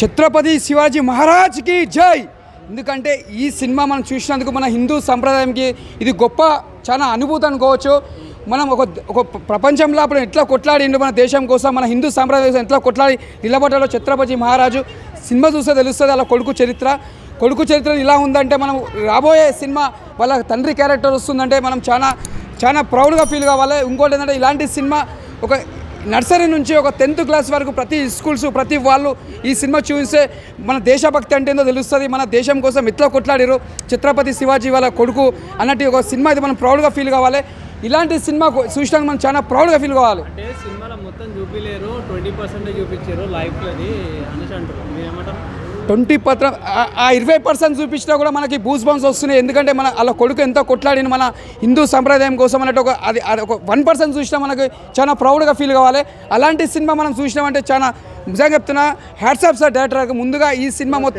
ఛత్రపతి శివాజీ మహారాజ్కి జై. ఎందుకంటే ఈ సినిమా మనం చూసినందుకు మన హిందూ సంప్రదాయంకి ఇది గొప్ప చాలా అనుభూతి అనుకోవచ్చు. మనం ఒక ఒక ప్రపంచంలో అప్పుడు ఎట్లా కొట్లాడిండు మన దేశం కోసం మన హిందూ సంప్రదాయం కోసం ఎట్లా కొట్లాడి నిలబడ్డాడో ఛత్రపతి మహారాజు. సినిమా చూస్తే తెలుస్తుంది అలా కొడుకు చరిత్ర. కొడుకు చరిత్ర ఇలా ఉందంటే మనం రాబోయే సినిమా వాళ్ళ తండ్రి క్యారెక్టర్ వస్తుందంటే మనం చాలా చాలా ప్రౌడ్గా ఫీల్ కావాలి. ఇంకోటి ఏంటంటే ఇలాంటి సినిమా ఒక నర్సరీ నుంచి ఒక టెన్త్ క్లాస్ వరకు ప్రతి స్కూల్స్ ప్రతి వాళ్ళు ఈ సినిమా చూస్తే మన దేశభక్తి అంటే ఏందో తెలుస్తుంది. మన దేశం కోసం ఎట్లా కొట్లాడారు ఛత్రపతి శివాజీ వాళ్ళ కొడుకు అన్నట్టు ఒక సినిమా ఇది మనం ప్రౌడ్గా ఫీల్ కావాలి. ఇలాంటి సినిమా చూసినాక మనం చాలా ప్రౌడ్గా ఫీల్ కావాలి. అంటే సినిమాలో మొత్తం చూపించలేరు ట్వంటీ పర్సెంట్ చూపించారు లైఫ్లోది అనేసి అంటారు ట్వంటీ పత్రం ఆ- ఇరవై పర్సెంట్ చూపించినా కూడా మనకి బూస్ బంప్స్ వస్తున్నాయి. ఎందుకంటే మన వాళ్ళ కొడుకు ఎంతో కొట్లాడిన మన హిందూ సంప్రదాయం కోసం అన్నట్టు ఒక అది అది ఒక వన్ పర్సెంట్ చూసినా మనకి చాలా ప్రౌడ్గా ఫీల్ కావాలి. అలాంటి సినిమా మనం చూసినామంటే చాలా నిజంగా చెప్తున్నా. హ్యాట్సాప్ సార్ డైరెక్టర్కి ముందుగా ఈ సినిమా మొత్తం